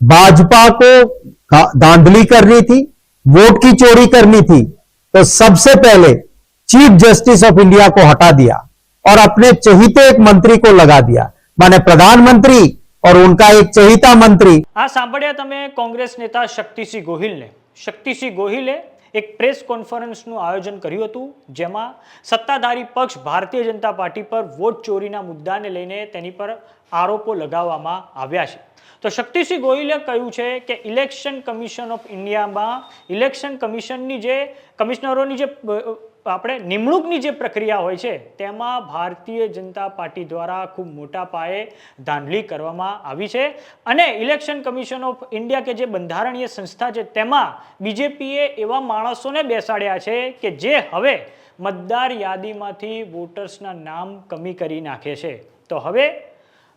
भाजपा को धा- धांधली करनी थी वोट की चोरी करनी थी तो सबसे पहले चीफ जस्टिस ऑफ इंडिया को हटा दिया और अपने चहीते एक मंत्री को लगा दिया माने प्रधानमंत्री और उनका एक चहीता मंत्री આ સાંભળ્યા તમે કોંગ્રેસ નેતા શક્તિસિંહ ગોહિલને શક્તિસિંહ ગોહિલે એક પ્રેસ કોન્ફરન્સનું આયોજન કર્યું હતું, જેમાં સત્તાધારી પક્ષ ભારતીય જનતા પાર્ટી પર વોટ ચોરીના મુદ્દાને લઈને તેની પર આરોપો લગાવવામાં આવ્યા છે. તો શક્તિસિંહ ગોહિલે કહ્યું છે કે ઇલેક્શન કમિશન ઓફ ઇન્ડિયામાં ઇલેક્શન કમિશનની જે, કમિશનરોની જે અ, આપણે નિમણૂકની જે પ્રક્રિયા હોય છે તેમાં ભારતીય જનતા પાર્ટી દ્વારા ખૂબ મોટા પાયે ધાંધલી કરવામાં આવી છે અને ઇલેક્શન કમિશન ઓફ ઇન્ડિયા કે જે બંધારણીય સંસ્થા છે તેમાં બીજેપીએ એવા માણસોને બેસાડ્યા છે કે જે હવે મતદાર યાદીમાંથી વોટર્સના નામ કમી કરી નાખે છે. તો હવે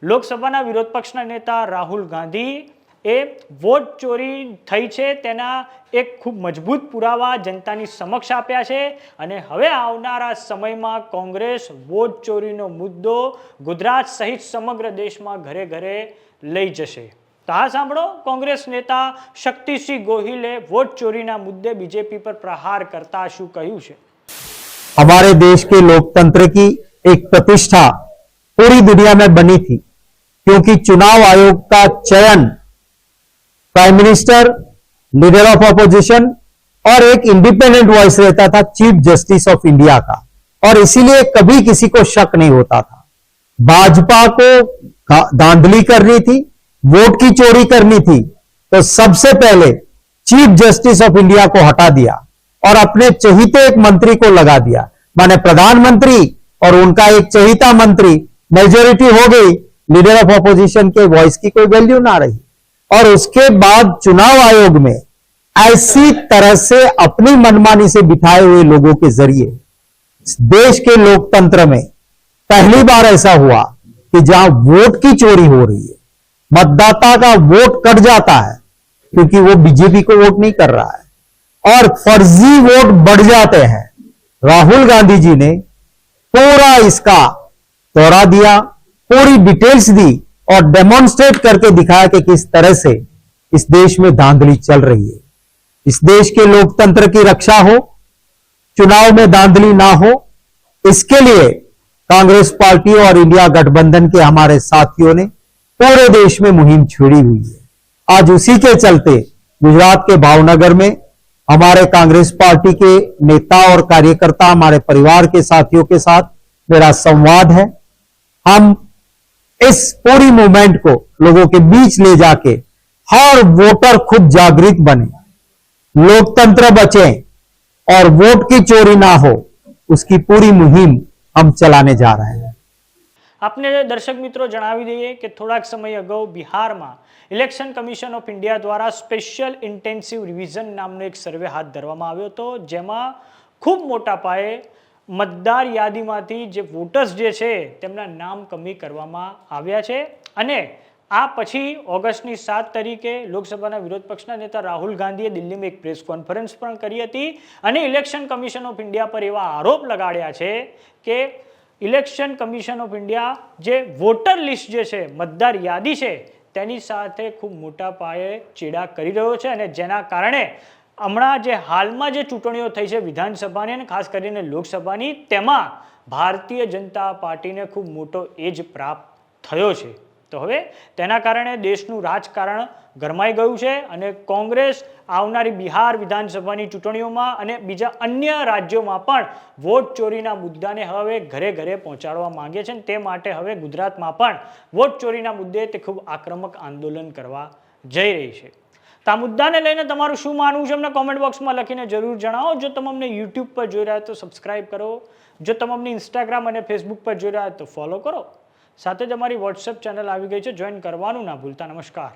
લોકસભાના વિરોધ પક્ષના નેતા રાહુલ ગાંધી એ વોટ ચોરી થઈ છે તેના એક ખૂબ મજબૂત પુરાવા જનતાની સમક્ષ આપ્યા છે અને હવે આવનારા સમયમાં કોંગ્રેસ વોટ ચોરીનો મુદ્દો ગુજરાત સહિત સમગ્ર દેશમાં ઘરે ઘરે લઈ જશે તો આ સાંભળો કોંગ્રેસ નેતા શક્તિસિંહ ગોહિલે વોટ ચોરીના મુદ્દે બીજેપી પર પ્રહાર કરતા શું કહ્યું છે हमारे देश के लोकतंत्र की एक प्रतिष्ठा पूरी दुनिया में बनी थी क्योंकि चुनाव आयोग का चयन prime minister leader of opposition और एक इंडिपेंडेंट वॉइस रहता था चीफ जस्टिस ऑफ़ इंडिया का। और इसीलिए कभी किसी को शक नहीं होता था। भाजपा को धांधली करनी थी, वोट की चोरी करनी थी तो सबसे पहले चीफ जस्टिस ऑफ़ इंडिया को हटा दिया और अपने चहीते एक मंत्री को लगा दिया। माने प्रधानमंत्री और उनका एक चहीता मंत्री मेजोरिटी हो गई लीडर ऑफ़ अपोजिशन के वॉइस की कोई वैल्यू ना रही। और उसके बाद चुनाव आयोग में ऐसी तरह से अपनी मनमानी से बिठाए हुए लोगों के ज़रिए देश के लोकतंत्र में पहली बार ऐसा हुआ कि जहाँ वोट की चोरी हो रही है, मतदाता का वोट कट जाता है, क्योंकि वो बीजेपी को वोट नहीं कर रहा है, और फर्जी वोट बढ़ जाते हैं। राहुल गांधी जी ने पूरा इसका दौरा दिया, पूरी डिटेल्स दी और डेमोन्स्ट्रेट करके दिखाया कि किस तरह से इस देश में धांधली चल रही है। इस देश के लोकतंत्र की रक्षा हो, चुनाव में धांधली ना हो, इसके लिए कांग्रेस पार्टी और इंडिया गठबंधन के हमारे साथियों ने पूरे देश में मुहिम छेड़ी हुई है। आज उसी के चलते गुजरात के भावनगर में हमारे कांग्रेस पार्टी के नेता और कार्यकर्ता, हमारे परिवार के साथियों के साथ मेरा संवाद है। हम इस पूरी मूवमेंट को लोगों के बीच ले जाके हर वोटर खुद जागृत बने लोकतंत्र बचे और वोट की चोरी ना हो उसकी पूरी मुहिम हम चलाने जा रहे हैं આપને દર્શક મિત્રો જણાવી દઈએ કે થોડાક સમય અગાઉ બિહારમાં ઇલેક્શન કમિશન ઓફ ઇન્ડિયા દ્વારા સ્પેશિયલ ઇન્ટેન્સિવ રિવિઝન નામનો એક સર્વે હાથ ધરવામાં આવ્યો હતો જેમાં ખૂબ મોટા પાયે મતદાર યાદીમાંથી જે વોટર્સ જે છે, તેમના નામ કમી કરવામાં આવ્યા છે. અને આ પછી ઓગસ્ટની સાત તારીખે લોકસભાના વિરોધ પક્ષના નેતા રાહુલ ગાંધીએ દિલ્હીમાં એક પ્રેસ કોન્ફરન્સ પણ કરી હતી. અને ઇલેક્શન કમિશન ઓફ ઇન્ડિયા પર એવા આરોપ લગાડ્યા છે કે ઇલેક્શન કમિશન ઓફ ઇન્ડિયા જે વોટર લિસ્ટ જે છે, મતદાર યાદી છે, તેની સાથે ખૂબ મોટા પાયે ચેડા કરી રહ્યો છે. અને જેના કારણે હમણાં જે હાલમાં જે ચૂંટણીઓ થઈ છે વિધાનસભાની અને ખાસ કરીને લોકસભાની, તેમાં ભારતીય જનતા પાર્ટીને ખૂબ મોટો એજ પ્રાપ્ત થયો છે. તો હવે તેના કારણે દેશનું રાજકારણ ગરમાઈ ગયું છે અને કોંગ્રેસ આવનારી બિહાર વિધાનસભાની ચૂંટણીઓમાં અને બીજા અન્ય રાજ્યોમાં પણ વોટ ચોરીના મુદ્દાને હવે ઘરે ઘરે પહોંચાડવા માંગે છે તે માટે હવે ગુજરાતમાં પણ વોટ ચોરીના મુદ્દે તે ખૂબ આક્રમક આંદોલન કરવા જઈ રહી છે. તો આ મુદ્દાને લઈને તમારું શું માનવું છે અમને કોમેન્ટ બોક્સમાં લખીને જરૂર જણાવો. જો તમે અમને યુટ્યુબ પર જોઈ રહ્યા તો સબસ્ક્રાઇબ કરો. જો તમે અમને ઇન્સ્ટાગ્રામ અને ફેસબુક પર જોઈ રહ્યા તો ફોલો કરો. સાથે જ અમારી વોટ્સએપ ચેનલ આવી ગઈ છે. જોઈન કરવાનું ના ભૂલતા. નમસ્કાર.